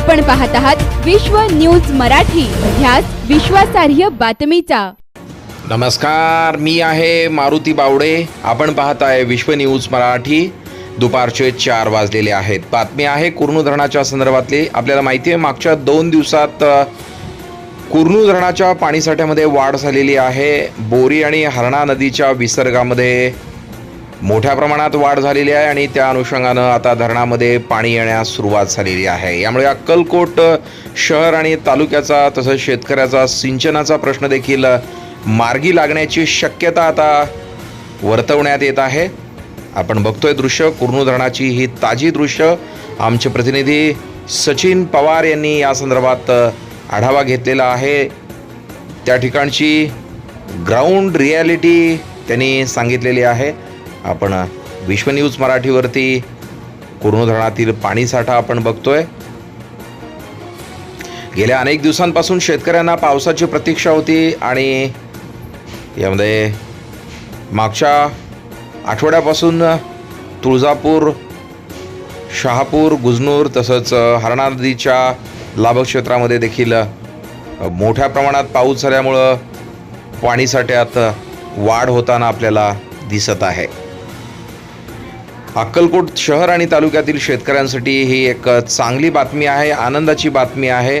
आपण पाहत आहात विश्व न्यूज मराठी. ध्यास विश्वासार्ह बातमीचा. नमस्कार मी आहे मारुती बावडे. आपण पाहत आहे विश्व न्यूज मराठी. दुपारचे चार वाजलेले आहेत. बातमी आहे कुर्णू धरणाच्या संदर्भातली. आपल्याला माहिती आहे मागच्या दोन दिवसात अ, कुर्णू धरणाच्या पाणीसाठ्यामध्ये वाढ झालेली आहे. बोरी आणि हरणा नदीच्या विसर्गामध्ये मोठ्या प्रमाणात वाढ झालेली आहे आणि त्या अनुषंगानं आता धरणामध्ये पाणी येण्यास सुरुवात झालेली आहे. यामुळे अक्कलकोट शहर आणि तालुक्याचा तसंच शेतकऱ्याचा सिंचनाचा प्रश्न देखील मार्गी लागण्याची शक्यता आता वर्तवण्यात येत आहे. आपण बघतोय दृश्य कुर्नू धरणाची ही ताजी दृश्य. आमचे प्रतिनिधी सचिन पवार यांनी या संदर्भात आढावा घेतलेला आहे. त्या ठिकाणची ग्राउंड रियालिटी त्यांनी सांगितलेली आहे. आपण विश्व न्यूज मराठीवरती कुर्णू धरणातील पाणीसाठा आपण बघतोय. गेल्या अनेक दिवसांपासून शेतकऱ्यांना पावसाची प्रतीक्षा होती आणि यामध्ये मागच्या आठवड्यापासून तुळजापूर शहापूर गुजनूर तसंच हरणा नदीच्या लाभक्षेत्रामध्ये देखील मोठ्या प्रमाणात पाऊस झाल्यामुळं पाणीसाठ्यात वाढ होताना आपल्याला दिसत आहे. अक्कलकोट शहर आणि तालुक्यातील शेतकऱ्यांसाठी ही एक चांगली बातमी आहे आनंदाची बातमी आहे.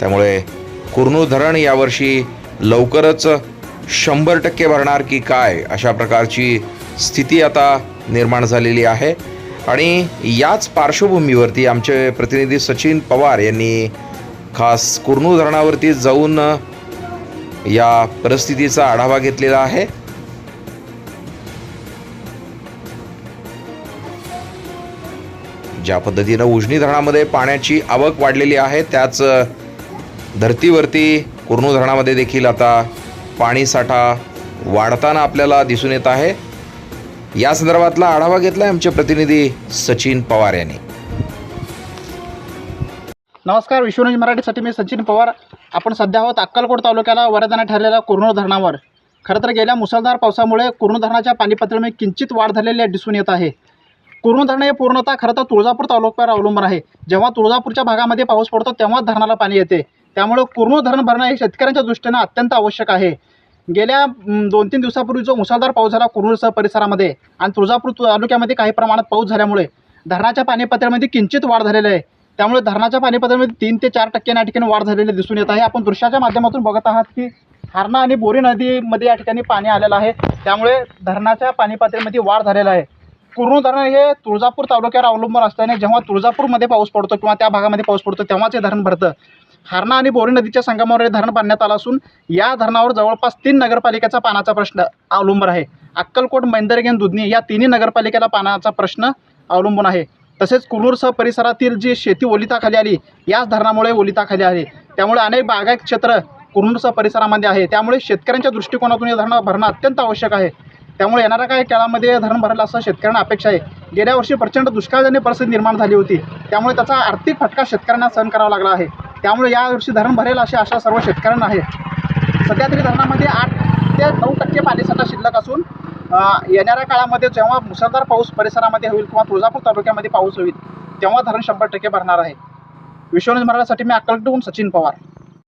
त्यामुळे कुर्नू धरण यावर्षी लवकरच शंभर टक्के भरणार की काय अशा प्रकारची स्थिती आता निर्माण झालेली आहे. आणि याच पार्श्वभूमीवरती आमचे प्रतिनिधी सचिन पवार यांनी खास कुर्नू धरणावरती जाऊन या परिस्थितीचा आढावा घेतलेला आहे. ज्या पद्धतीनं उजनी धरणामध्ये पाण्याची आवक वाढलेली आहे त्याच धर्तीवरती कुर्नू धरणामध्ये देखील आता पाणीसाठा वाढताना आपल्याला दिसून येत आहे. या संदर्भातला आढावा घेतला आमचे प्रतिनिधी सचिन पवार यांनी. नमस्कार विश्वरंज मराठीसाठी मी सचिन पवार. आपण सध्या आहोत अक्कलकोट तालुक्याला वरदाना ठरलेल्या कुर्नूर धरणावर. खरं तर गेल्या मुसळधार पावसामुळे कुर्नू धरणाच्या पाणी पातळीमध्ये किंचित वाढ झालेली दिसून येत आहे. कुरुण धरण हे पूर्णतः खरं तर तुळजापूर तालुक्यावर अवलंबून आहे. जेव्हा तुळजापूरच्या भागामध्ये पाऊस पडतो तेव्हा धरणाला पाणी येते. त्यामुळे कुरुण धरण भरणं हे शेतकऱ्यांच्या दृष्टीनं अत्यंत आवश्यक आहे. गेल्या दोन तीन दिवसापूर्वी जो मुसळधार पाऊस झाला कुर्णूसह परिसरामध्ये आणि तुळजापूर तालुक्यामध्ये काही प्रमाणात पाऊस झाल्यामुळे धरणाच्या पाणीपातळीमध्ये किंचित वाढ झालेली आहे. त्यामुळे धरणाच्या पाणीपातळीमध्ये तीन ते चार टक्के या ठिकाणी वाढ झालेली दिसून येत आहे. आपण दृश्याच्या माध्यमातून बघत आहात की हरणा आणि बोरी नदीमध्ये या ठिकाणी पाणी आलेलं आहे. त्यामुळे धरणाच्या पाणीपातळीमध्ये वाढ झालेला आहे. पूर्ण धरण हे तुळजापूर तालुक्यावर अवलंबून असल्याने जेव्हा तुळजापूरमध्ये पाऊस पडतो किंवा त्या भागामध्ये पाऊस पडतो तेव्हाच हे धरण भरतं. हारणा आणि बोरी नदीच्या संगमावर हे धरण बांधण्यात आलं असून या धरणावर जवळपास तीन नगरपालिकेचा पाण्याचा प्रश्न अवलंबून आहे. अक्कलकोट मैंदरगेन दुधनी या तिन्ही नगरपालिकेला पाण्याचा प्रश्न अवलंबून आहे. तसेच कुरूरसह परिसरातील जी शेती ओलिताखाली आली याच धरणामुळे ओलिताखाली आली त्यामुळे अनेक बागायत क्षेत्र कुरूरसह परिसरामध्ये आहे. त्यामुळे शेतकऱ्यांच्या दृष्टिकोनातून हे धरण भरणं अत्यंत आवश्यक आहे. त्यामुळे येणाऱ्या काही काळामध्ये धरण भरेल असं शेतकऱ्यांना अपेक्षा आहे. गेल्या वर्षी प्रचंड दुष्काळजन्य परिस्थिती निर्माण झाली होती. त्यामुळे त्याचा आर्थिक फटका शेतकऱ्यांना सहन करावा लागला आहे. त्यामुळे यावर्षी धरण भरेल अशी आशा सर्व शेतकऱ्यांना आहे. सध्या तरी धरणामध्ये आठ ते नऊ टक्के पाणीसाठा शिल्लक असून येणाऱ्या काळामध्ये जेव्हा मुसळधार पाऊस परिसरामध्ये होईल किंवा तुळजापूर तालुक्यामध्ये पाऊस होईल तेव्हा धरण शंभर टक्के भरणार आहे. विश्वन्यूज मराठीसाठी मी अक्कलकोटहून सचिन पवार.